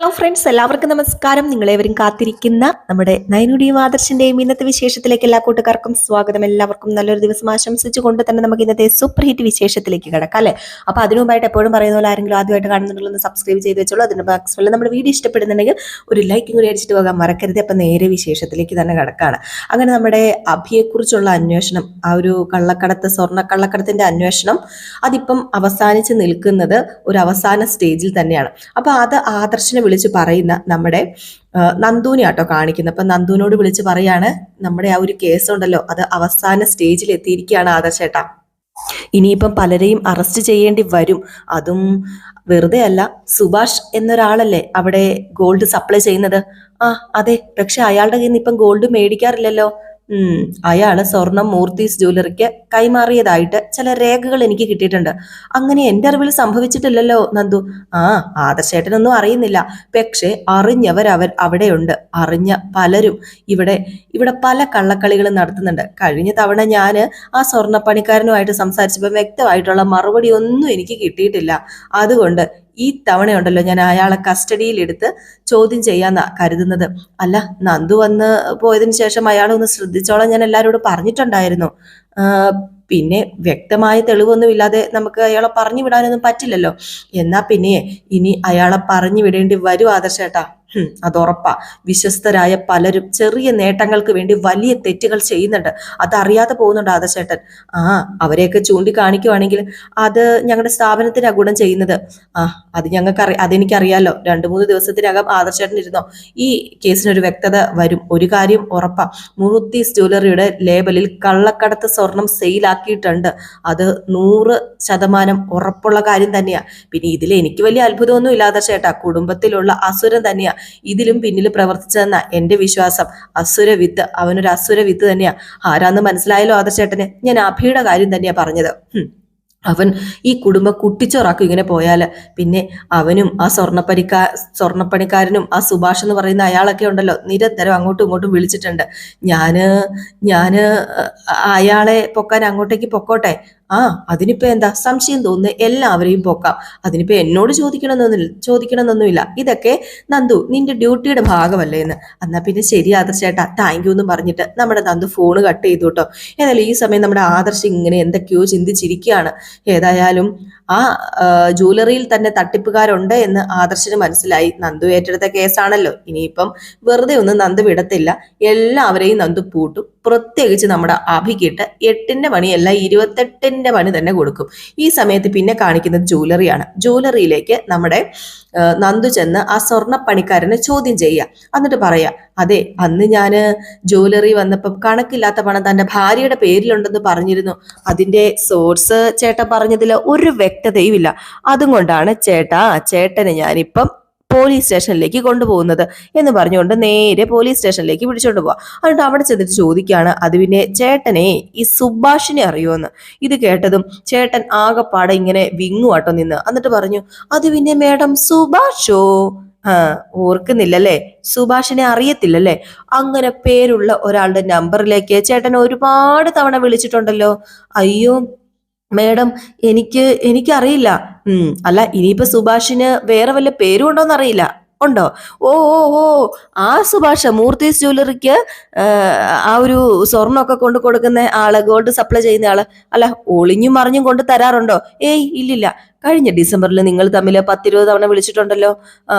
Hello friends എല്ലാവർക്കും നമസ്കാരം. നിങ്ങളേവരും കാത്തിരിക്കുന്ന നമ്മുടെ നയനുടിയും ആദർശിന്റെയും ഇന്നത്തെ വിശേഷത്തിലേക്ക് എല്ലാ കൂട്ടുകാർക്കും സ്വാഗതം. എല്ലാവർക്കും നല്ലൊരു ദിവസം ആശംസിച്ചുകൊണ്ട് തന്നെ നമുക്ക് ഇന്നത്തെ സൂപ്പർ ഹിറ്റ് വിശേഷത്തിലേക്ക് കിടക്കാം അല്ലേ? അപ്പോൾ അതിനു മുമ്പായിട്ട് എപ്പോഴും പറയുന്ന പോലെ ആരെങ്കിലും ആദ്യമായിട്ട് കാണുന്നുണ്ടെങ്കിൽ ഒന്ന് സബ്സ്ക്രൈബ് ചെയ്ത് വെച്ചോളൂ. അതിന്റെ ബോക്സിൽ നമ്മുടെ വീഡിയോ ഇഷ്ടപ്പെടുന്നുണ്ടെങ്കിൽ ഒരു ലൈക്കും കൂടി അടിച്ചിട്ട് പോകാൻ മറക്കരുത്. അപ്പൊ നേരെ വിശേഷത്തിലേക്ക് തന്നെ കിടക്കാണ്. അങ്ങനെ നമ്മുടെ അഭിയെക്കുറിച്ചുള്ള അന്വേഷണം ആ ഒരു കള്ളക്കടത്ത് സ്വർണ കള്ളക്കടത്തിന്റെ അന്വേഷണം അതിപ്പം അവസാനിച്ച് നിൽക്കുന്നത് ഒരു അവസാന സ്റ്റേജിൽ തന്നെയാണ്. അപ്പോൾ അത് ആദർശനെ വിളിച്ച് പറയുന്ന നമ്മുടെ നന്ദൂനെ ആട്ടോ കാണിക്കുന്നത്. അപ്പം നന്ദുവിനോട് വിളിച്ച് പറയാണ് നമ്മുടെ ആ ഒരു കേസ് ഉണ്ടല്ലോ അത് അവസാന സ്റ്റേജിൽ എത്തിയിരിക്കുകയാണ് ആദർശേട്ടാ ഇനിയിപ്പം പലരെയും അറസ്റ്റ് ചെയ്യേണ്ടി വരും. അതും വെറുതെ അല്ല സുഭാഷ് എന്നൊരാളല്ലേ അവിടെ ഗോൾഡ് സപ്ലൈ ചെയ്യുന്നത്? ആ അതെ പക്ഷെ അയാളുടെ കയ്യിൽ നിന്ന് ഇപ്പം ഗോൾഡ് മേടിക്കാറില്ലല്ലോ. അയാൾ സ്വർണം മൂർത്തീസ് ജ്വല്ലറിക്ക് കൈമാറിയതായിട്ട് ചില രേഖകൾ എനിക്ക് കിട്ടിയിട്ടുണ്ട്. അങ്ങനെ എന്റെ അറിവിൽ സംഭവിച്ചിട്ടില്ലല്ലോ നന്ദു. ആ ആദർശേട്ടനൊന്നും അറിയുന്നില്ല. പക്ഷേ അറിഞ്ഞവർ അവർ അവിടെയുണ്ട്. അറിഞ്ഞ പലരും ഇവിടെ ഇവിടെ പല കള്ളക്കളികളും നടത്തുന്നുണ്ട്. കഴിഞ്ഞ തവണ ഞാൻ ആ സ്വർണപ്പണിക്കാരനുമായിട്ട് സംസാരിച്ചപ്പോൾ വ്യക്തമായിട്ടുള്ള മറുപടി ഒന്നും എനിക്ക് കിട്ടിയിട്ടില്ല. അതുകൊണ്ട് ഈ തവണയുണ്ടല്ലോ ഞാൻ അയാളെ കസ്റ്റഡിയിലെടുത്ത് ചോദ്യം ചെയ്യാന്നാ കരുതുന്നത്. അല്ല നന്ദു വന്ന് പോയതിനു ശേഷം അയാളെ ഒന്ന് ശ്രദ്ധിച്ചോളാൻ ഞാൻ എല്ലാവരോടും പറഞ്ഞിട്ടുണ്ടായിരുന്നു. പിന്നെ വ്യക്തമായ തെളിവൊന്നും ഇല്ലാതെ നമുക്ക് അയാളെ പറഞ്ഞു വിടാനൊന്നും പറ്റില്ലല്ലോ. എന്നാ പിന്നെ ഇനി അയാളെ പറഞ്ഞു വിടേണ്ടി വരും ആദർശേട്ടാ. അതുറപ്പാ. വിശ്വസ്തരായ പലരും ചെറിയ നേട്ടങ്ങൾക്ക് വേണ്ടി വലിയ തെറ്റുകൾ ചെയ്യുന്നുണ്ട്. അതറിയാതെ പോകുന്നുണ്ട് ആദർശേട്ടൻ. ആ അവരെയൊക്കെ ചൂണ്ടിക്കാണിക്കുവാണെങ്കിൽ അത് ഞങ്ങളുടെ സ്ഥാപനത്തിനാ ഗുണം ചെയ്യുന്നത്. ആ അത് ഞങ്ങൾക്ക് അറിയാം അതെനിക്കറിയാലോ. രണ്ടു മൂന്ന് ദിവസത്തിനകം ആദർശേട്ടൻ ഇരുന്നോ. ഈ കേസിനൊരു വ്യക്തത വരും. ഒരു കാര്യം ഉറപ്പാ. മുറുത്തീസ് ജ്വല്ലറിയുടെ ലേബലിൽ കള്ളക്കടത്ത് സ്വർണം സെയിലാക്കിയിട്ടുണ്ട്. അത് നൂറ് ശതമാനം ഉറപ്പുള്ള കാര്യം തന്നെയാ. പിന്നെ ഇതിൽ എനിക്ക് വലിയ അത്ഭുതമൊന്നും ഇല്ലാതെ ചേട്ടാ കുടുംബത്തിലുള്ള അസുരം തന്നെയാ. ഇതിലും പിന്നിൽ പ്രവർത്തിച്ചതെന്ന എന്റെ വിശ്വാസം. അസുര വിത്ത്. അവനൊരു അസുര വിത്ത് തന്നെയാ. ആരാന്ന് മനസ്സിലായല്ലോ ആദർശേട്ടന്? ഞാൻ അഭിയുടെ കാര്യം തന്നെയാ പറഞ്ഞത്. അവൻ ഈ കുടുംബം കുട്ടിച്ചോറാക്കും ഇങ്ങനെ പോയാൽ പിന്നെ അവനും ആ സ്വർണപ്പണിക്കാ സ്വർണപ്പണിക്കാരനും ആ സുഭാഷ് എന്ന് പറയുന്ന അയാളൊക്കെ ഉണ്ടല്ലോ. നിരന്തരം അങ്ങോട്ടും ഇങ്ങോട്ടും വിളിച്ചിട്ടുണ്ട്. ഞാൻ ഞാൻ അയാളെ പൊക്കാൻ അങ്ങോട്ടേക്ക് പൊക്കോട്ടെ? ആ അതിനിപ്പോ എന്താ? സംശയം തോന്നുന്നു എല്ലാവരെയും പൊക്കാം. അതിനിപ്പോ എന്നോട് ചോദിക്കണമെന്നൊന്നുമില്ല ചോദിക്കണമെന്നൊന്നുമില്ല. ഇതൊക്കെ നന്ദു നിന്റെ ഡ്യൂട്ടിയുടെ ഭാഗമല്ലേ എന്ന്. എന്നാ പിന്നെ ശരി ആദർശേട്ടാ താങ്ക് യു എന്ന് പറഞ്ഞിട്ട് നമ്മുടെ നന്ദു ഫോണ് കട്ട് ചെയ്തു കേട്ടോ. ഏതായാലും ഈ സമയം നമ്മുടെ ആദർശ് ഇങ്ങനെ എന്തൊക്കെയോ ചിന്തിച്ചിരിക്കുകയാണ്. ഏതായാലും ആ, ജ്വല്ലറിയിൽ തന്നെ തട്ടിപ്പുകാരുണ്ട് എന്ന് ആദർശന് മനസ്സിലായി. നന്ദു ഏറ്റെടുത്ത കേസാണല്ലോ ഇനിയിപ്പം വെറുതെ ഒന്നും നന്ദു വിടത്തില്ല. എല്ലാവരെയും നന്ദു പൂട്ടും. പ്രത്യേകിച്ച് നമ്മുടെ അഭിക്കിട്ട് എട്ടിന്റെ പണിയല്ല ഇരുപത്തെട്ടിന്റെ പണി തന്നെ കൊടുക്കും. ഈ സമയത്ത് പിന്നെ കാണിക്കുന്നത് ജ്വല്ലറിയാണ്. ജ്വല്ലറിയിലേക്ക് നമ്മുടെ നന്ദു ചെന്ന് ആ സ്വർണപ്പണിക്കാരനെ ചോദ്യം ചെയ്യുക. എന്നിട്ട് പറയാം അതെ അന്ന് ഞാൻ ജ്വല്ലറി വന്നപ്പം കണക്കില്ലാത്ത പണം തന്റെ ഭാര്യയുടെ പേരിലുണ്ടെന്ന് പറഞ്ഞിരുന്നു. അതിന്റെ സോഴ്സ് ചേട്ടൻ പറഞ്ഞതിൽ ഒരു വ്യക്തതയും ഇല്ല അതും കൊണ്ടാണ് ചേട്ടാ ചേട്ടനെ ഞാനിപ്പം പോലീസ് സ്റ്റേഷനിലേക്ക് കൊണ്ടുപോകുന്നത് എന്ന് പറഞ്ഞുകൊണ്ട് നേരെ പോലീസ് സ്റ്റേഷനിലേക്ക് പിടിച്ചോണ്ട് പോവാ. എന്നിട്ട് അവിടെ ചെന്നിട്ട് ചോദിക്കുകയാണ് അത് പിന്നെ ചേട്ടനെ ഈ സുഭാഷിനെ അറിയുമെന്ന് ഇത് കേട്ടതും ചേട്ടൻ ആകെപ്പാടെ ഇങ്ങനെ വിങ്ങുവാട്ടോ നിന്ന്. എന്നിട്ട് പറഞ്ഞു അത് പിന്നെ മേഡം സുഭാഷോ? ആ ഓർക്കുന്നില്ലല്ലേ? സുഭാഷിനെ അറിയത്തില്ലല്ലേ? അങ്ങനെ പേരുള്ള ഒരാളുടെ നമ്പറിലേക്ക് ചേട്ടൻ ഒരുപാട് തവണ വിളിച്ചിട്ടുണ്ടല്ലോ. അയ്യോ മേഡം എനിക്ക് എനിക്കറിയില്ല. അല്ല ഇനിയിപ്പോ സുഭാഷിന് വേറെ വല്ല പേരും ഉണ്ടോന്ന് അറിയില്ല. ഉണ്ടോ? ഓ ഓ ഓ. ആ സുഭാഷ മൂർത്തീസ് ജ്വല്ലറിക്ക് ആ ഒരു സ്വർണമൊക്കെ കൊണ്ട് കൊടുക്കുന്ന ആൾ ഗോൾഡ് സപ്ലൈ ചെയ്യുന്ന ആൾ. അല്ല ഒളിഞ്ഞും മറിഞ്ഞും കൊണ്ട് തരാറുണ്ടോ? ഏയ് ഇല്ലില്ല. കഴിഞ്ഞ ഡിസംബറിൽ നിങ്ങൾ തമ്മിൽ പത്തിരുപത് തവണ വിളിച്ചിട്ടുണ്ടല്ലോ. ആ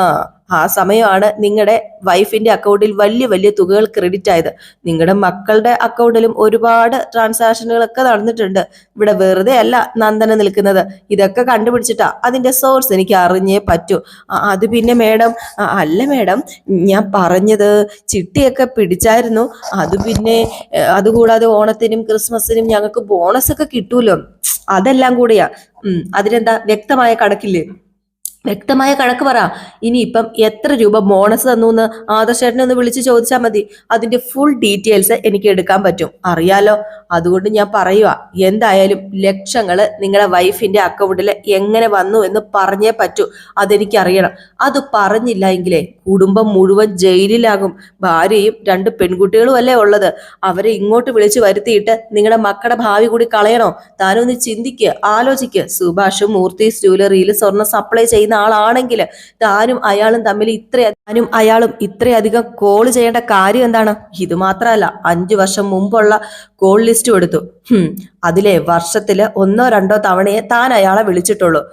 ആ സമയമാണ് നിങ്ങളുടെ വൈഫിന്റെ അക്കൗണ്ടിൽ വലിയ വലിയ തുകകൾ ക്രെഡിറ്റ് ആയത്. നിങ്ങളുടെ മക്കളുടെ അക്കൗണ്ടിലും ഒരുപാട് ട്രാൻസാക്ഷനുകളൊക്കെ നടന്നിട്ടുണ്ട്. ഇവിടെ വെറുതെ അല്ല നന്ദന നിൽക്കുന്നത്. ഇതൊക്കെ കണ്ടുപിടിച്ചിട്ടാ അതിന്റെ സോഴ്സ് എനിക്ക് അറിഞ്ഞേ പറ്റൂ. അത് പിന്നെ മേഡം അല്ല മേഡം ഞാൻ പറഞ്ഞത് ചിട്ടിയൊക്കെ പിടിച്ചായിരുന്നു. അത് പിന്നെ അതുകൂടാതെ ഓണത്തിനും ക്രിസ്മസിനും ഞങ്ങൾക്ക് ബോണസ് ഒക്കെ കിട്ടൂലോ? അതെല്ലാം കൂടിയാ. അതിനെന്താ വ്യക്തമായ കണക്കില്ലേ? വ്യക്തമായ കണക്ക് പറ. ഇനി ഇനിയിപ്പം എത്ര രൂപ ബോണസ് തന്നു എന്ന് ആദർശേട്ടനെ ഒന്ന് വിളിച്ച് ചോദിച്ചാൽ മതി. അതിന്റെ ഫുൾ ഡീറ്റെയിൽസ് എനിക്ക് എടുക്കാൻ പറ്റും. അറിയാലോ? അതുകൊണ്ട് ഞാൻ പറയുക എന്തായാലും ലക്ഷങ്ങൾ നിങ്ങളുടെ വൈഫിന്റെ അക്കൗണ്ടിൽ എങ്ങനെ വന്നു എന്ന് പറഞ്ഞേ പറ്റൂ. അതെനിക്ക് അറിയണം അത് പറഞ്ഞില്ല എങ്കിലേ കുടുംബം മുഴുവൻ ജയിലിലാകും. ഭാര്യയും രണ്ട് പെൺകുട്ടികളും അല്ലേ ഉള്ളത്? അവരെ ഇങ്ങോട്ട് വിളിച്ച് വരുത്തിയിട്ട് നിങ്ങളുടെ മക്കളുടെ ഭാവി കൂടി കളയണോ? താനൊന്ന് ചിന്തിക്കുക ആലോചിക്കുക സുഭാഷും മൂർത്തി ജ്വല്ലറിയിൽ സ്വർണ സപ്ലൈ ചെയ്യുന്ന ചെയ്യുന്ന ആളാണെങ്കിൽ താനും അയാളും തമ്മിൽ ഇത്ര താനും അയാളും ഇത്രയധികം കോൾ ചെയ്യേണ്ട കാര്യം എന്താണ്? ഇത് മാത്രമല്ല അഞ്ചു വർഷം മുമ്പുള്ള കോൾ ലിസ്റ്റ് എടുത്തു അതിലെ വർഷത്തിൽ ഒന്നോ രണ്ടോ തവണയെ താൻ അയാളെ വിളിച്ചിട്ടുള്ളൂ.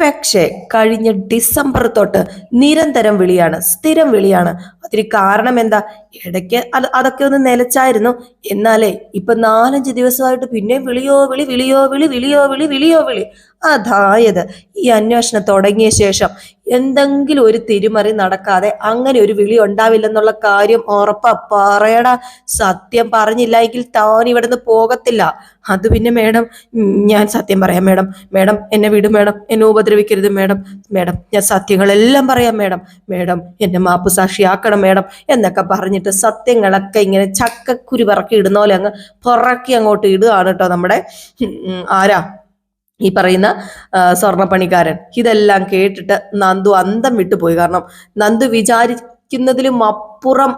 പക്ഷേ കഴിഞ്ഞ ഡിസംബർ തൊട്ട് നിരന്തരം വിളിയാണ് സ്ഥിരം വിളിയാണ്. അതിന് കാരണം എന്താ? ഇടയ്ക്ക് അത് അതൊക്കെ ഒന്ന് നിലച്ചായിരുന്നു. എന്നാലേ ഇപ്പൊ നാലഞ്ച് ദിവസമായിട്ട് പിന്നെ വിളിയോ വിളി വിളിയോ വിളി വിളിയോ വിളി വിളിയോ വിളി. അതായത് ഈ അന്വേഷണം തുടങ്ങിയ ശേഷം എന്തെങ്കിലും ഒരു തിരിമറി നടക്കാതെ അങ്ങനെ ഒരു വിളി ഉണ്ടാവില്ലെന്നുള്ള കാര്യം ഉറപ്പ പറയണ സത്യം പറഞ്ഞില്ല എങ്കിൽ താൻ ഇവിടുന്ന് പോകത്തില്ല. അത് പിന്നെ മേഡം ഞാൻ സത്യം പറയാം മേഡം. മേഡം എന്നെ വിടും മേഡം. എന്നെ ഉപദ്രവിക്കരുത് മേഡം. മേഡം ഞാൻ സത്യങ്ങളെല്ലാം പറയാം മേഡം. മേഡം എന്നെ മാപ്പ് സാക്ഷിയാക്കണം മേഡം എന്നൊക്കെ പറഞ്ഞിട്ട് സത്യങ്ങളൊക്കെ ഇങ്ങനെ ചക്കക്കുരു പറക്കി ഇടുന്ന പോലെ അങ്ങ് പുറക്കി അങ്ങോട്ട് ഇടുകയാണ് കേട്ടോ നമ്മുടെ ആരാ? ഈ പറയുന്ന സ്വർണപ്പണിക്കാരൻ. ഇതെല്ലാം കേട്ടിട്ട് നന്ദു അന്തം വിട്ടുപോയി കാരണം നന്ദു വിചാരിക്കുന്നതിലും അപ്പുറം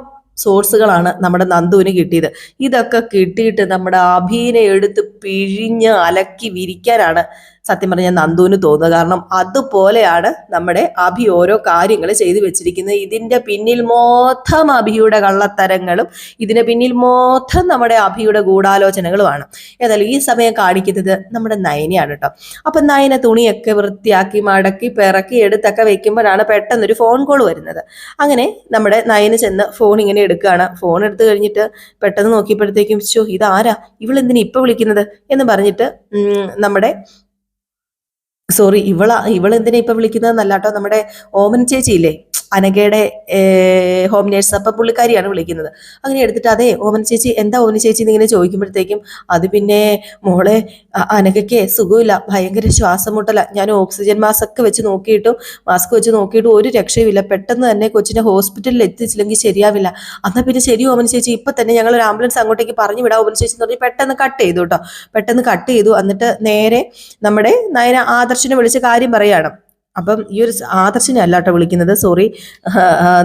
സോഴ്സുകളാണ് നമ്മുടെ നന്ദുവിന് കിട്ടിയത്. ഇതൊക്കെ കിട്ടിയിട്ട് നമ്മുടെ അഭീനെ എടുത്ത് പിഴിഞ്ഞ് അലക്കി വിരിക്കാനാണ് സത്യം പറഞ്ഞാൽ നന്ദുവിന് തോന്നുന്നത്. കാരണം അതുപോലെയാണ് നമ്മുടെ അഭി ഓരോ കാര്യങ്ങൾ ചെയ്തു വെച്ചിരിക്കുന്നത്. ഇതിന്റെ പിന്നിൽ മൊത്തം അഭിയുടെ കള്ളത്തരങ്ങളും ഇതിന്റെ പിന്നിൽ മൊത്തം നമ്മുടെ അഭിയുടെ ഗൂഢാലോചനകളുമാണ്. ഏതായാലും ഈ സമയം കാണിക്കുന്നത് നമ്മുടെ നയനയാണ് കേട്ടോ. അപ്പം നയന തുണിയൊക്കെ വൃത്തിയാക്കി മടക്കി പിറക്കി എടുത്തൊക്കെ വെക്കുമ്പോഴാണ് പെട്ടെന്നൊരു ഫോൺ കോൾ വരുന്നത്. അങ്ങനെ നമ്മുടെ നയന ചെന്ന് ഫോൺ ഇങ്ങനെ എടുക്കുകയാണ്. ഫോൺ എടുത്തു കഴിഞ്ഞിട്ട് പെട്ടെന്ന് നോക്കിയപ്പോഴത്തേക്കും ചോ ഇതാരാ? ഇവളെന്തിനാ ഇപ്പം വിളിക്കുന്നത്? എന്ന് പറഞ്ഞിട്ട് നമ്മുടെ സോറി ഇവള ഇവളെന്തിനാ ഇപ്പൊ വിളിക്കുന്നത്? എന്നല്ലാട്ടോ നമ്മുടെ ഓമൻ ചേച്ചി ഇല്ലേ അനഘയുടെ ഹോം നേഴ്സ് അപ്പൊ പുള്ളിക്കാരിയാണ് വിളിക്കുന്നത്. അങ്ങനെ എടുത്തിട്ട് അതെ ഓമന ചേച്ചി എന്താ ഓമന ചേച്ചി എന്നിങ്ങനെ ചോദിക്കുമ്പോഴത്തേക്കും അത് പിന്നെ മോളെ അനകയ്ക്ക് സുഖമില്ല ഭയങ്കര ശ്വാസം മുട്ടല ഞാൻ ഓക്സിജൻ മാസ്ക് വെച്ച് നോക്കിയിട്ടും മാസ്ക് വെച്ച് നോക്കിയിട്ടും ഒരു രക്ഷയുമില്ല. പെട്ടെന്ന് തന്നെ കൊച്ചിനെ ഹോസ്പിറ്റലിൽ എത്തിച്ചില്ലെങ്കിൽ ശരിയാവില്ല. എന്നാൽ പിന്നെ ശരി ഓമന ചേച്ചി ഇപ്പൊ തന്നെ ഞങ്ങൾ ഒരു ആംബുലൻസ് അങ്ങോട്ടേക്ക് പറഞ്ഞു വിടാം ഓമന ചേച്ചി എന്ന് പറഞ്ഞ് പെട്ടെന്ന് കട്ട് ചെയ്തു കേട്ടോ. പെട്ടെന്ന് കട്ട് ചെയ്തു. എന്നിട്ട് നേരെ നമ്മുടെ നയന ആദർശിനെ വിളിച്ച് കാര്യം പറയാണ് അപ്പം ഈ ഒരു ആദർശിനെ അല്ല കേട്ടോ വിളിക്കുന്നത് സോറി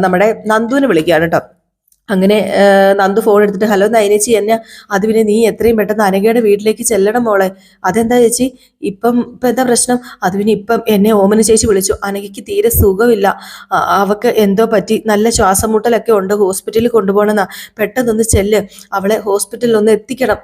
നമ്മുടെ നന്ദുവിനെ വിളിക്കുകയാണ് കേട്ടോ. അങ്ങനെ നന്ദു ഫോൺ എടുത്തിട്ട് ഹലോ നയനേച്ചി എന്നെ അത് പിന്നെ നീ എത്രയും പെട്ടെന്ന് അനഘയുടെ വീട്ടിലേക്ക് ചെല്ലണം മോളെ. അതെന്താ ചേച്ചി? ഇപ്പം ഇപ്പം എന്താ പ്രശ്നം? അത് പിന്നെ ഇപ്പം എന്നെ ഓമന ചേച്ചി വിളിച്ചു. അനഘയ്ക്ക് തീരെ സുഖമില്ല. അവക്ക് എന്തോ പറ്റി? നല്ല ശ്വാസം മുട്ടലൊക്കെ ഉണ്ട് ഹോസ്പിറ്റലിൽ കൊണ്ടുപോകണമെന്നാ. പെട്ടെന്നൊന്ന് ചെല്ല്. അവളെ ഹോസ്പിറ്റലിൽ ഒന്ന് എത്തിക്കണം.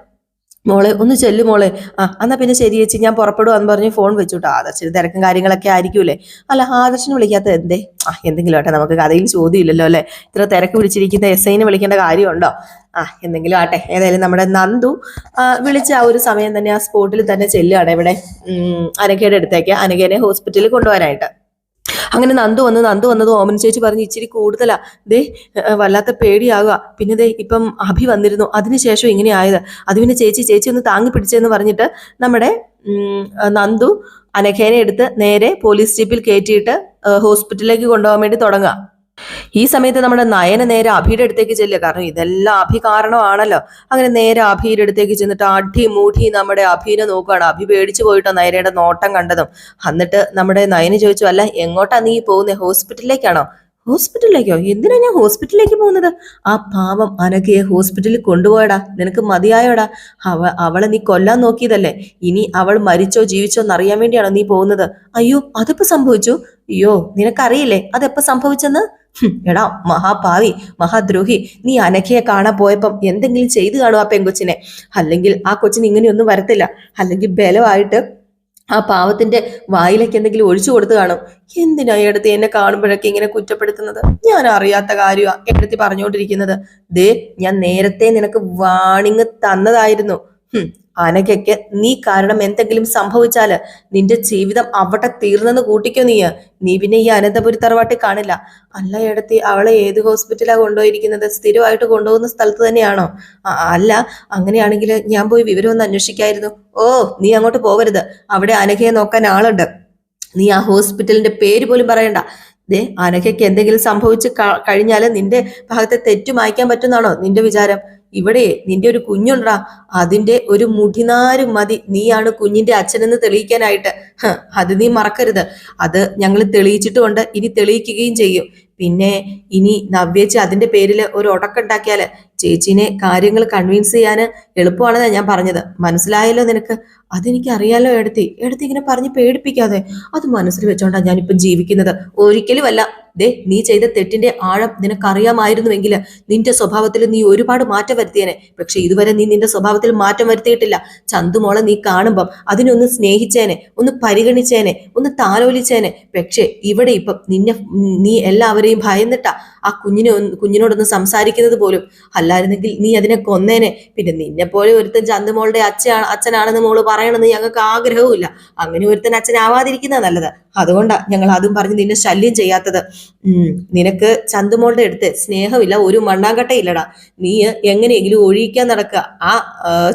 മോളെ ഒന്ന് ചെല്ലു മോളെ. ആ എന്നാ പിന്നെ ശരി ചേച്ചി ഞാൻ പുറപ്പെടുവാന്ന് പറഞ്ഞ് ഫോൺ വെച്ചു കേട്ടോ ആദർശന് തിരക്കും കാര്യങ്ങളൊക്കെ ആയിരിക്കൂലേ. അല്ല ആദർശന് വിളിക്കാത്ത എന്തേ? ആ എന്തെങ്കിലും ആട്ടെ നമുക്ക് കഥയിൽ ചോദ്യമില്ലല്ലോ അല്ലേ? ഇത്ര തിരക്ക് വിളിച്ചിരിക്കുന്ന എസ് ഐനെ വിളിക്കേണ്ട കാര്യമുണ്ടോ? ആ എന്തെങ്കിലും ആട്ടെ ഏതായാലും നമ്മുടെ നന്ദു വിളിച്ച ആ ഒരു സമയം തന്നെ ആ സ്പോട്ടിൽ തന്നെ ചെല്ലുകയാണ് ഇവിടെ. അനഘയുടെ അടുത്തേക്ക്. അനഘേനെ ഹോസ്പിറ്റലിൽ കൊണ്ടുപോകാനായിട്ട്. അങ്ങനെ നന്ദു വന്ന് നന്ദു വന്നത് ഓമന ചേച്ചി പറഞ്ഞ് ഇച്ചിരി കൂടുതലാ. ദേ വല്ലാത്ത പേടിയാകുക. പിന്നെ ദേ ഇപ്പം അഭി വന്നിരുന്നു. അതിനുശേഷം ഇങ്ങനെ ആയത്. അത് പിന്നെ ചേച്ചി ചേച്ചി ഒന്ന് താങ്ങി പിടിച്ചെന്ന് പറഞ്ഞിട്ട് നമ്മുടെ നന്ദു അനഖേനെ എടുത്ത് നേരെ പോലീസ് ജീപ്പിൽ കയറ്റിയിട്ട് ഹോസ്പിറ്റലിലേക്ക് കൊണ്ടുപോകാൻ വേണ്ടി തുടങ്ങുക. ഈ സമയത്ത് നമ്മുടെ നയന നേരെ അഭിയുടെ അടുത്തേക്ക് ചെല്ലുക. കാരണം ഇതെല്ലാം അഭി കാരണമാണല്ലോ. അങ്ങനെ നേരെ അഭിയുടെ അടുത്തേക്ക് ചെന്നിട്ട് അടി മൂടി നമ്മുടെ അഭിനെ നോക്കുകയാണ് അഭി പേടിച്ചു പോയിട്ടോ നയനയുടെ നോട്ടം കണ്ടതും. എന്നിട്ട് നമ്മുടെ നയന് ചോദിച്ചു അല്ല എങ്ങോട്ടാ നീ പോകുന്നത് ഹോസ്പിറ്റലിലേക്കാണോ? ഹോസ്പിറ്റലിലേക്കോ? എന്തിനാ ഞാൻ ഹോസ്പിറ്റലിലേക്ക് പോകുന്നത്? ആ പാവം അനഘയെ ഹോസ്പിറ്റലിൽ കൊണ്ടുപോയടാ. നിനക്ക് മതിയായോടാ. അവ അവളെ നീ കൊല്ലാൻ നോക്കിയതല്ലേ? ഇനി അവൾ മരിച്ചോ ജീവിച്ചോ എന്നറിയാൻ വേണ്ടിയാണോ നീ പോകുന്നത്? അയ്യോ അതിപ്പോ സംഭവിച്ചു? അയ്യോ നിനക്കറിയില്ലേ? അതെപ്പോ സംഭവിച്ചെന്ന്? എടാ മഹാപാവി മഹാദ്രോഹി നീ അനഘയെ കാണാൻ പോയപ്പം എന്തെങ്കിലും ചെയ്തു കാണും ആ പെങ്കൊച്ചിനെ. അല്ലെങ്കിൽ ആ കൊച്ചിന് ഇങ്ങനെയൊന്നും വരത്തില്ല. അല്ലെങ്കിൽ ബലമായിട്ട് ആ പാവത്തിന്റെ വായിലേക്ക് എന്തെങ്കിലും ഒഴിച്ചു കൊടുത്തു കാണും. എന്തിനാ എടുത്ത് എന്നെ കാണുമ്പോഴൊക്കെ ഇങ്ങനെ കുറ്റപ്പെടുത്തുന്നത്? ഞാൻ അറിയാത്ത കാര്യമാ എടുത്തി പറഞ്ഞുകൊണ്ടിരിക്കുന്നത്. ദേ ഞാൻ നേരത്തെ നിനക്ക് വാണിങ് തന്നതായിരുന്നു. അനഘയ്ക്ക് നീ കാരണം എന്തെങ്കിലും സംഭവിച്ചാൽ നിന്റെ ജീവിതം അവിടെ തീർന്നെന്ന് കൂട്ടിക്കോ നീ നീ പിന്നെ ഈ അനന്തപുരി തറവാട്ടിൽ കാണില്ല. അല്ല എടുത്തി അവളെ ഏത് ഹോസ്പിറ്റലാണ് കൊണ്ടുപോയിരിക്കുന്നത്? സ്ഥിരമായിട്ട് കൊണ്ടുപോകുന്ന സ്ഥലത്ത് തന്നെയാണോ? അല്ല അങ്ങനെയാണെങ്കിൽ ഞാൻ പോയി വിവരം ഒന്ന് അന്വേഷിക്കായിരുന്നു. ഓ നീ അങ്ങോട്ട് പോകരുത് അവിടെ അനഘയെ നോക്കാൻ ആളുണ്ട്. നീ ആ ഹോസ്പിറ്റലിന്റെ പേര് പോലും പറയണ്ട. ദേ അനഘയ്ക്ക് എന്തെങ്കിലും സംഭവിച്ച് കഴിഞ്ഞാൽ നിന്റെ ഭാഗത്തെ തെറ്റു മായ്ക്കാൻ പറ്റുന്നാണോ നിന്റെ വിചാരം? ഇവിടെ നിന്റെ ഒരു കുഞ്ഞുണ്ടാ അതിന്റെ ഒരു മുടിനാര് മതി. നീയാണ് കുഞ്ഞിന്റെ അച്ഛനെന്ന് തെളിയിക്കാനായിട്ട്. അത് നീ മറക്കരുത്. അത് ഞങ്ങൾ തെളിയിച്ചിട്ടുമുണ്ട്. ഇനി തെളിയിക്കുകയും ചെയ്യും. പിന്നെ ഇനി നവ്യച്ച് അതിന്റെ പേരിൽ ഒരു ഉടക്കുണ്ടാക്കിയാൽ ചേച്ചീനെ കാര്യങ്ങൾ കൺവിൻസ് ചെയ്യാൻ എളുപ്പമാണെന്നാണ് ഞാൻ പറഞ്ഞത്. മനസ്സിലായല്ലോ നിനക്ക്? അതെനിക്ക് അറിയാലോ എടുത്തി. എടുത്തി ഇങ്ങനെ പറഞ്ഞ് പേടിപ്പിക്കാതെ. അത് മനസ്സിൽ വെച്ചോണ്ടാണ് ഞാനിപ്പം ജീവിക്കുന്നത്. ഒരിക്കലുമല്ല. ദേ നീ ചെയ്ത തെറ്റിന്റെ ആഴം നിനക്കറിയാമായിരുന്നുവെങ്കിൽ നിന്റെ സ്വഭാവത്തിൽ നീ ഒരുപാട് മാറ്റം വരുത്തിയേനെ. പക്ഷെ ഇതുവരെ നീ നിന്റെ സ്വഭാവത്തിൽ മാറ്റം വരുത്തിയിട്ടില്ല. ചന്തുമോളെ നീ കാണുമ്പം അതിനൊന്ന് സ്നേഹിച്ചേനെ ഒന്ന് പരിഗണിച്ചേനെ ഒന്ന് താലോലിച്ചേനെ. പക്ഷേ ഇവിടെ ഇപ്പം നിന്നെ നീ എല്ലാവരെയും ഭയന്നിട്ടാ ആ കുഞ്ഞിനെ കുഞ്ഞിനോടൊന്ന് സംസാരിക്കുന്നത് പോലും അല്ലായിരുന്നെങ്കിൽ നീ അതിനെ കൊന്നേനെ. പിന്നെ നിന്നെ പോലെ ഒരുത്തൻ ചന്തുമോളുടെ അച്ഛനാണ് അച്ഛനാണെന്ന് മോൾ പറയണമെന്ന് ഞങ്ങൾക്ക് ആഗ്രഹവുമില്ല അങ്ങനെ ഒരുത്തൻ അച്ഛനാവാതിരിക്കുന്നത് നല്ലത്. അതുകൊണ്ടാ ഞങ്ങൾ അതും പറഞ്ഞ് നിന്നെ ശല്യം ചെയ്യാത്തത്. ഉം നിനക്ക് ചന്തുമോളുടെ അടുത്ത് സ്നേഹമില്ല ഒരു മണ്ണാങ്കട്ടയില്ലടാ നീ എങ്ങനെയെങ്കിലും ഒഴിയിക്കാൻ നടക്കുക ആ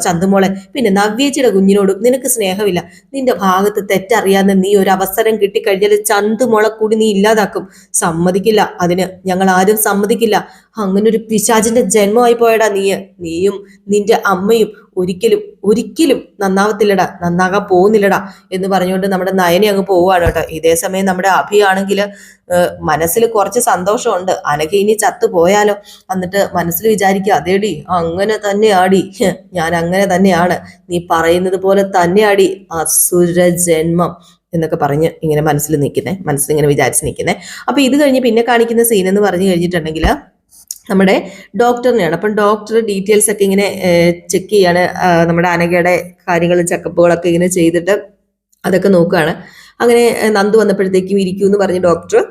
ചന്തുമോളെ. പിന്നെ നവ്യേച്ചിയുടെ കുഞ്ഞിനോടും നിനക്ക് സ്നേഹമില്ല. നിന്റെ ഭാഗത്ത് തെറ്ററിയാതെ നീ ഒരു അവസരം കിട്ടിക്കഴിഞ്ഞാൽ ചന്തുമോളെ കൂടി നീ ഇല്ലാതാക്കും. സമ്മതിക്കില്ല. അതിന് ഞങ്ങൾ ആരും സമ്മതിക്കില്ല. അങ്ങനെ ഒരു പിശാചിന്റെ ജന്മമായി പോയടാ നീ നീയും നിന്റെ അമ്മയും ഒരിക്കലും ഒരിക്കലും നന്നാവത്തില്ലടാ നന്നാകാൻ പോകുന്നില്ലടാ എന്ന് പറഞ്ഞുകൊണ്ട് നമ്മുടെ നയനെ അങ്ങ് പോവുകയാണ് കേട്ടോ. ഇതേ സമയം നമ്മുടെ അഭിയാണെങ്കിൽ മനസ്സിൽ കുറച്ച് സന്തോഷമുണ്ട്. അനഘ ഇനി ചത്തു പോയാലോ? എന്നിട്ട് മനസ്സിൽ വിചാരിക്കുക അതേടി അങ്ങനെ തന്നെയാടി. ആടി ഞാൻ അങ്ങനെ തന്നെയാണ്. നീ പറയുന്നത് പോലെ തന്നെ തന്നെയാടി. അസുര ജന്മം എന്നൊക്കെ പറഞ്ഞ് ഇങ്ങനെ മനസ്സിൽ നിൽക്കുന്നേ മനസ്സിൽ ഇങ്ങനെ വിചാരിച്ച് നിൽക്കുന്നേ. അപ്പൊ ഇത് കഴിഞ്ഞ് പിന്നെ കാണിക്കുന്ന സീൻ എന്ന് പറഞ്ഞു കഴിഞ്ഞിട്ടുണ്ടെങ്കിൽ നമ്മുടെ ഡോക്ടറിനെയാണ്. അപ്പം ഡോക്ടർ ഡീറ്റെയിൽസ് ഒക്കെ ഇങ്ങനെ ചെക്ക് ചെയ്യാണ്. നമ്മുടെ അനഘയുടെ കാര്യങ്ങൾ ചെക്കപ്പുകളൊക്കെ ഇങ്ങനെ ചെയ്തിട്ട് അതൊക്കെ നോക്കുകയാണ് അങ്ങനെ നന്ദു വന്നപ്പോഴത്തേക്കും ഇരിക്കൂ എന്ന് പറഞ്ഞ് ഡോക്ടർ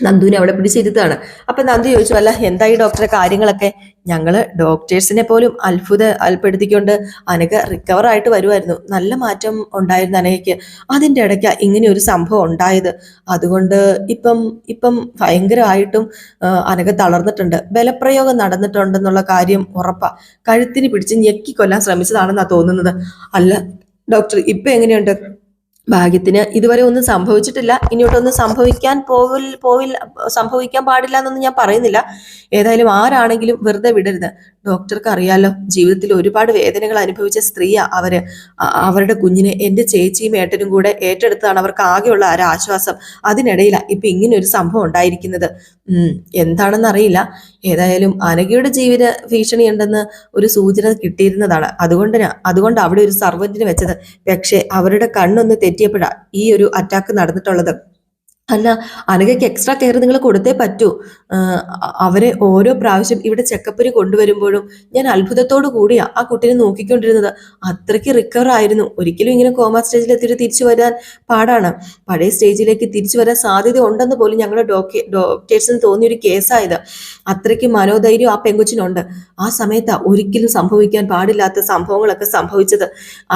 നന്ദുവിനെ അവിടെ പിടിച്ചിരുത്താണ് അപ്പൊ നന്ദു ചോദിച്ചു അല്ല എന്തായി ഡോക്ടറെ കാര്യങ്ങളൊക്കെ? ഞങ്ങൾ ഡോക്ടേഴ്സിനെ പോലും അത്ഭുത അൽപ്പെടുത്തിക്കൊണ്ട് അനക്ക് റിക്കവർ ആയിട്ട് വരുമായിരുന്നു നല്ല മാറ്റം ഉണ്ടായിരുന്നു അനയ്ക്ക്. അതിന്റെ ഇടയ്ക്ക് ഇങ്ങനെ ഒരു സംഭവം ഉണ്ടായത്. അതുകൊണ്ട് ഇപ്പം ഇപ്പം ഭയങ്കരമായിട്ടും അനക്ക് തളർന്നിട്ടുണ്ട്. ബലപ്രയോഗം നടന്നിട്ടുണ്ടെന്നുള്ള കാര്യം ഉറപ്പാ. കഴുത്തിന് പിടിച്ച് ഞെക്കിക്കൊല്ലാൻ ശ്രമിച്ചതാണെന്നാ തോന്നുന്നത്. അല്ല ഡോക്ടർ ഇപ്പൊ എങ്ങനെയുണ്ട്? ഭാഗ്യത്തിന് ഇതുവരെ ഒന്നും സംഭവിച്ചിട്ടില്ല. ഇനിയോട്ടൊന്നും സംഭവിക്കാൻ പോവിൽ പോവിൽ സംഭവിക്കാൻ പാടില്ല എന്നൊന്നും ഞാൻ പറയുന്നില്ല. ഏതായാലും ആരാണെങ്കിലും വെറുതെ വിടരുത്. ഡോക്ടർക്ക് അറിയാലോ ജീവിതത്തിൽ ഒരുപാട് വേദനകൾ അനുഭവിച്ച സ്ത്രീയാ അവർ. അവരുടെ കുഞ്ഞിനെ എന്റെ ചേച്ചിയും ഏട്ടനും കൂടെ ഏറ്റെടുത്താണ് അവർക്ക് ആകെയുള്ള ആ ആശ്വാസം. അതിനിടയിലാ ഇപ്പൊ ഇങ്ങനെ ഒരു സംഭവം ഉണ്ടായിരിക്കുന്നത്. എന്താണെന്ന് അറിയില്ല ഏതായാലും അനഘയുടെ ജീവിത ഭീഷണി ഉണ്ടെന്ന് ഒരു സൂചന കിട്ടിയിരുന്നതാണ്. അതുകൊണ്ട് അതുകൊണ്ട് അവിടെ ഒരു സർവന്റിന് വെച്ചത്. പക്ഷേ അവരുടെ കണ്ണൊന്ന് തെറ്റിയപ്പോഴാ ഈ ഒരു അറ്റാക്ക് നടന്നിട്ടുള്ളത്. അല്ല അനഘയ്ക്ക് എക്സ്ട്രാ കെയർ നിങ്ങൾ കൊടുത്തേ പറ്റൂ. അവരെ ഓരോ പ്രാവശ്യം ഇവിടെ ചെക്കപ്പിന് കൊണ്ടുവരുമ്പോഴും ഞാൻ അത്ഭുതത്തോടു കൂടിയാ ആ കുട്ടീനെ നോക്കിക്കൊണ്ടിരുന്നത്. അത്രയ്ക്ക് റിക്കവർ ആയിരുന്നു. ഒരിക്കലും ഇങ്ങനെ കോമ സ്റ്റേജിൽ എത്തിയിട്ട് തിരിച്ചു വരാൻ പാടാണ്. പഴയ സ്റ്റേജിലേക്ക് തിരിച്ചു വരാൻ സാധ്യത ഉണ്ടെന്ന് പോലും ഞങ്ങളുടെ ഡോക്ടേ ഡോക്ടേഴ്സിന് തോന്നിയ ഒരു കേസായത് അത്രയ്ക്ക് മനോധൈര്യം ആ പെങ്കൊച്ചിനുണ്ട്. ആ സമയത്ത് ഒരിക്കലും സംഭവിക്കാൻ പാടില്ലാത്ത സംഭവങ്ങളൊക്കെ സംഭവിച്ചത്.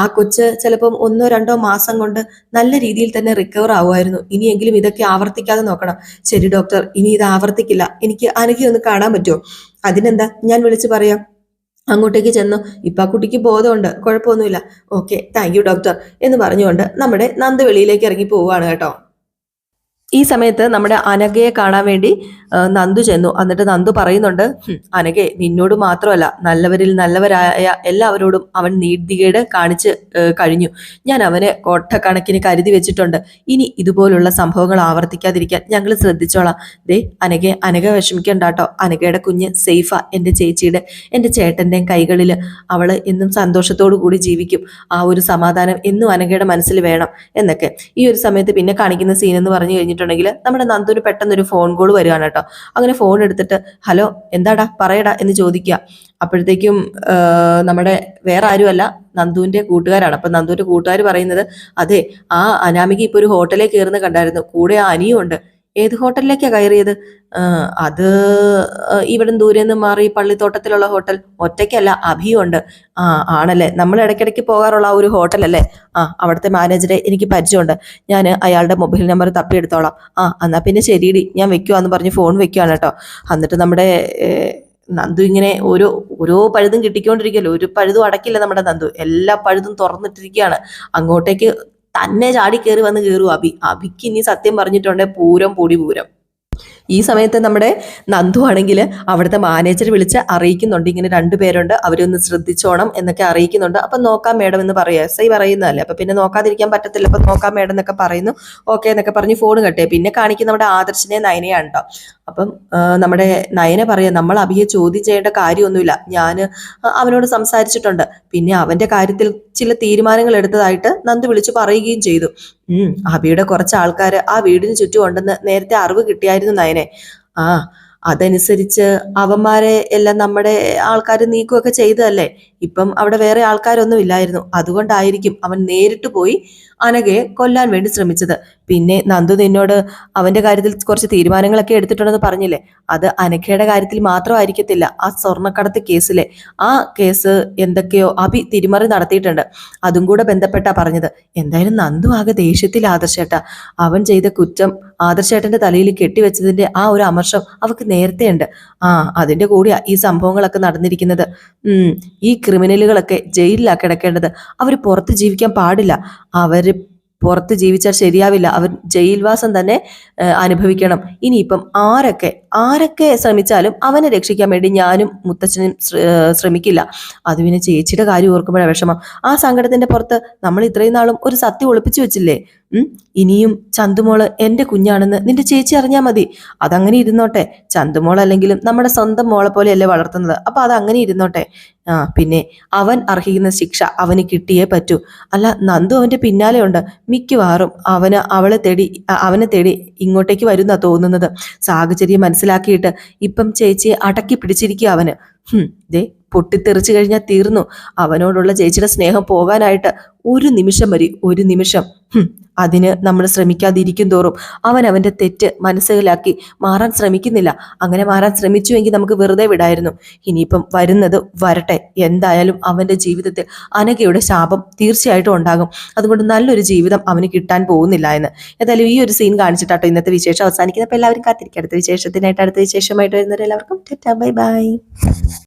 ആ കൊച്ച് ചിലപ്പം ഒന്നോ രണ്ടോ മാസം കൊണ്ട് നല്ല രീതിയിൽ തന്നെ റിക്കവർ ആവുമായിരുന്നു. ഇനിയെങ്കിലും ഇതൊക്കെ ആവർത്തിക്കാതെ നോക്കണം. ശരി ഡോക്ടർ ഇനി ഇത് ആവർത്തിക്കില്ല. എനിക്ക് അനഘി ഒന്ന് കാണാൻ പറ്റുമോ? അതിനെന്താ? ഞാൻ വിളിച്ചു പറയാം. അങ്ങോട്ടേക്ക് ചെന്നു. ഇപ്പൊ ആ കുട്ടിക്ക് ബോധമുണ്ട്. കുഴപ്പമൊന്നുമില്ല. ഓക്കെ താങ്ക് യു ഡോക്ടർ എന്ന് പറഞ്ഞുകൊണ്ട് നമ്മുടെ നന്ദവെളിയിലേക്ക് ഇറങ്ങി പോവുകയാണ് കേട്ടോ. ഈ സമയത്ത് നമ്മുടെ അനഘയെ കാണാൻ വേണ്ടി നന്ദു ചെന്നു. എന്നിട്ട് നന്ദു പറയുന്നുണ്ട് "ഹും, അനഘെ നിന്നോട് മാത്രമല്ല നല്ലവരിൽ നല്ലവരായ എല്ലാവരോടും അവൻ നീതികേട് കാണിച്ച് കഴിഞ്ഞു. ഞാൻ അവനെ കോട്ടക്കണക്കിന് കരുതി വെച്ചിട്ടുണ്ട്. ഇനി ഇതുപോലുള്ള സംഭവങ്ങൾ ആവർത്തിക്കാതിരിക്കാൻ ഞങ്ങൾ ശ്രദ്ധിച്ചോളാം. ദേ അനഘെ അനഘ വിഷമിക്കണ്ട കേട്ടോ അനഘയുടെ കുഞ്ഞ് സേഫാ എന്റെ ചേച്ചിയുടെ എന്റെ ചേട്ടന്റെയും കൈകളിൽ അവൾ എന്നും സന്തോഷത്തോടു കൂടി ജീവിക്കും. ആ ഒരു സമാധാനം എന്നും അനഘയുടെ മനസ്സിൽ വേണം. എന്നൊക്കെ. ഈ ഒരു സമയത്ത് പിന്നെ കാണിക്കുന്ന സീൻ എന്ന് പറഞ്ഞു കഴിഞ്ഞിട്ടുണ്ടെങ്കിൽ നമ്മുടെ നന്ദൂര് പെട്ടെന്ന് ഒരു ഫോൺ കോൾ വരികയാണ് കേട്ടോ. അങ്ങനെ ഫോൺ എടുത്തിട്ട് ഹലോ എന്താടാ? പറയടാ എന്ന് ചോദിക്കുക. അപ്പോഴത്തേക്കും നമ്മുടെ വേറെ ആരുമല്ല നന്ദുവിന്റെ കൂട്ടുകാരാണ്. അപ്പൊ നന്ദുവിന്റെ കൂട്ടുകാർ പറയുന്നത് അതെ ആ അനാമിക ഇപ്പൊ ഒരു ഹോട്ടലിൽ കയറുന്ന കണ്ടായിരുന്നു. കൂടെ ആ അനിയും ഉണ്ട്. ഏത് ഹോട്ടലിലേക്കാ കയറിയത്? അത് ഇവിടെ ദൂരെ നിന്ന് മാറി പള്ളിത്തോട്ടത്തിലുള്ള ഹോട്ടൽ. ഒറ്റയ്ക്കല്ല അഭിയുണ്ട്. ആ ആണല്ലേ. നമ്മൾ ഇടയ്ക്കിടയ്ക്ക് പോകാറുള്ള ആ ഒരു ഹോട്ടലല്ലേ? ആ അവിടുത്തെ മാനേജറെ എനിക്ക് പരിചയമുണ്ട്. ഞാൻ അയാളുടെ മൊബൈൽ നമ്പർ തപ്പിയെടുത്തോളാം. ആ എന്നാ പിന്നെ ശരിയിടി. ഞാൻ വെക്കുവാന്ന് പറഞ്ഞ് ഫോൺ വെക്കുവാണ് കേട്ടോ. എന്നിട്ട് നമ്മുടെ നന്ദു ഇങ്ങനെ ഓരോ ഓരോ പഴുതും കിട്ടിക്കൊണ്ടിരിക്കുകയല്ലോ ഒരു പഴുതും അടക്കില്ല നമ്മുടെ നന്ദു. എല്ലാ പഴുതും തുറന്നിട്ടിരിക്കുകയാണ്. അങ്ങോട്ടേക്ക് തന്നെ ചാടി കയറി വന്ന് കയറും അഭി. അഭിക്ക് ഇനി സത്യം പറഞ്ഞിട്ടുണ്ടെ പൂരം പൊടി പൂരം. ഈ സമയത്ത് നമ്മുടെ നന്ദു ആണെങ്കിൽ അവിടുത്തെ മാനേജർ വിളിച്ച് അറിയിക്കുന്നുണ്ട്. ഇങ്ങനെ രണ്ടുപേരുണ്ട് അവരൊന്ന് ശ്രദ്ധിച്ചോണം എന്നൊക്കെ അറിയിക്കുന്നുണ്ട്. അപ്പം നോക്കാം മേഡം എന്ന് പറയുക എസ് ഐ പറയുന്നതല്ലേ? അപ്പം പിന്നെ നോക്കാതിരിക്കാൻ പറ്റത്തില്ല. അപ്പം നോക്കാം മേഡം എന്നൊക്കെ പറയുന്നു. ഓക്കെ എന്നൊക്കെ പറഞ്ഞ് ഫോൺ കട്ടെ. പിന്നെ കാണിക്കുന്ന നമ്മുടെ ആദർശിനെ നയനയാണ് കേട്ടോ അപ്പം നമ്മുടെ നയന പറയാം നമ്മൾ അഭിയെ ചോദ്യം ചെയ്യേണ്ട കാര്യമൊന്നുമില്ല. ഞാൻ അവനോട് സംസാരിച്ചിട്ടുണ്ട്. പിന്നെ അവന്റെ കാര്യത്തിൽ ചില തീരുമാനങ്ങൾ എടുത്തതായിട്ട് നന്ദു വിളിച്ചു പറയുകയും ചെയ്തു. അഭിയുടെ കുറച്ച് ആൾക്കാർ ആ വീടിന് ചുറ്റും ഉണ്ടെന്ന് നേരത്തെ അറിവ് കിട്ടിയായിരുന്നു നയനെ ആ അതനുസരിച്ച് അവന്മാരെ എല്ലാം നമ്മുടെ ആൾക്കാർ നീക്കുകയൊക്കെ ചെയ്തതല്ലേ? ഇപ്പം അവിടെ വേറെ ആൾക്കാരൊന്നും ഇല്ലായിരുന്നു. അതുകൊണ്ടായിരിക്കും അവൻ നേരിട്ട് പോയി അനഘയെ കൊല്ലാൻ വേണ്ടി ശ്രമിച്ചത്. പിന്നെ നന്ദു നിന്നോട് അവന്റെ കാര്യത്തിൽ കുറച്ച് തീരുമാനങ്ങളൊക്കെ എടുത്തിട്ടുണ്ടെന്ന് പറഞ്ഞില്ലേ? അത് അനഘയുടെ കാര്യത്തിൽ മാത്രമായിരിക്കത്തില്ല. ആ സ്വർണക്കടത്ത് കേസിലെ ആ കേസ് എന്തൊക്കെയോ അഭി തിരിമറി നടത്തിയിട്ടുണ്ട്. അതും കൂടെ ബന്ധപ്പെട്ടാ പറഞ്ഞത്. എന്തായാലും നന്ദു ആകെ ദേഷ്യത്തിൽ ആദർശേട്ട. അവൻ ചെയ്ത കുറ്റം ആദർശേട്ടന്റെ തലയിൽ കെട്ടിവെച്ചതിന്റെ ആ ഒരു അമർഷം അവക്ക് നേരത്തെ ഉണ്ട് ആ അതിന്റെ കൂടിയാ ഈ സംഭവങ്ങളൊക്കെ നടന്നിരിക്കുന്നത്. ഉം ഈ ക്രിമിനലുകളൊക്കെ ജയിലിലാ കിടക്കേണ്ടത്. അവർ പുറത്ത് ജീവിക്കാൻ പാടില്ല. അവർ പുറത്ത് ജീവിച്ചാൽ ശരിയാവില്ല. അവർ ജയിൽവാസം തന്നെ അനുഭവിക്കണം. ഇനിയിപ്പം ആരൊക്കെ ആരൊക്കെ ശ്രമിച്ചാലും അവനെ രക്ഷിക്കാൻ വേണ്ടി ഞാനും മുത്തച്ഛനും ശ്രമിക്കില്ല. അത് പിന്നെ ചേച്ചിയുടെ കാര്യം ഓർക്കുമ്പോഴാണ് വിഷമം. ആ സങ്കടത്തിന്റെ പുറത്ത് നമ്മൾ ഇത്രയും നാളും ഒരു സത്യം ഒളിപ്പിച്ചു വെച്ചില്ലേ? ഇനിയും ചന്തുമോൾ എന്റെ കുഞ്ഞാണെന്ന് നിന്റെ ചേച്ചി അറിഞ്ഞാൽ മതി. അതങ്ങനെ ഇരുന്നോട്ടെ. ചന്തുമോൾ അല്ലെങ്കിലും നമ്മുടെ സ്വന്തം മോളെ പോലെയല്ലേ വളർത്തുന്നത്. അപ്പൊ അതങ്ങനെ ഇരുന്നോട്ടെ. ആ പിന്നെ അവൻ അർഹിക്കുന്ന ശിക്ഷ അവന് കിട്ടിയേ പറ്റൂ. അല്ല നന്ദു അവന്റെ പിന്നാലെ ഉണ്ട് മിക്കവാറും അവന് അവളെ തേടി അവനെ തേടി ഇങ്ങോട്ടേക്ക് വരുന്ന തോന്നുന്നത്. സാഹചര്യം മനസ്സിലാക്കിയിട്ട് ഇപ്പം ചേച്ചിയെ അടക്കി പിടിച്ചിരിക്കുക അവന്. ദേ പൊട്ടിത്തെറിച്ചു കഴിഞ്ഞാൽ തീർന്നു. അവനോടുള്ള ചേച്ചിയുടെ സ്നേഹം പോകാനായിട്ട് ഒരു നിമിഷം വരി ഒരു നിമിഷം. അതിന് നമ്മൾ ശ്രമിക്കാതിരിക്കും തോറും അവൻ അവന്റെ തെറ്റ് മനസ്സിലാക്കി മാറാൻ ശ്രമിക്കുന്നില്ല. അങ്ങനെ മാറാൻ ശ്രമിച്ചുവെങ്കിൽ നമുക്ക് വെറുതെ വിടായിരുന്നു. ഇനിയിപ്പം വരുന്നത് വരട്ടെ. എന്തായാലും അവന്റെ ജീവിതത്തിൽ അനഘയുടെ ശാപം തീർച്ചയായിട്ടും ഉണ്ടാകും. അതുകൊണ്ട് നല്ലൊരു ജീവിതം അവന് കിട്ടാൻ പോകുന്നില്ല എന്ന്. ഏതായാലും ഈ ഒരു സീൻ കാണിച്ചിട്ടാട്ടോ ഇന്നത്തെ വിശേഷം അവസാനിക്കുന്നത്. അപ്പോൾ എല്ലാവരും കാത്തിരിക്കും. അടുത്ത വിശേഷത്തിനായിട്ട് അടുത്ത വിശേഷമായിട്ട് വരുന്നവരെല്ലാവർക്കും ബൈ ബൈ.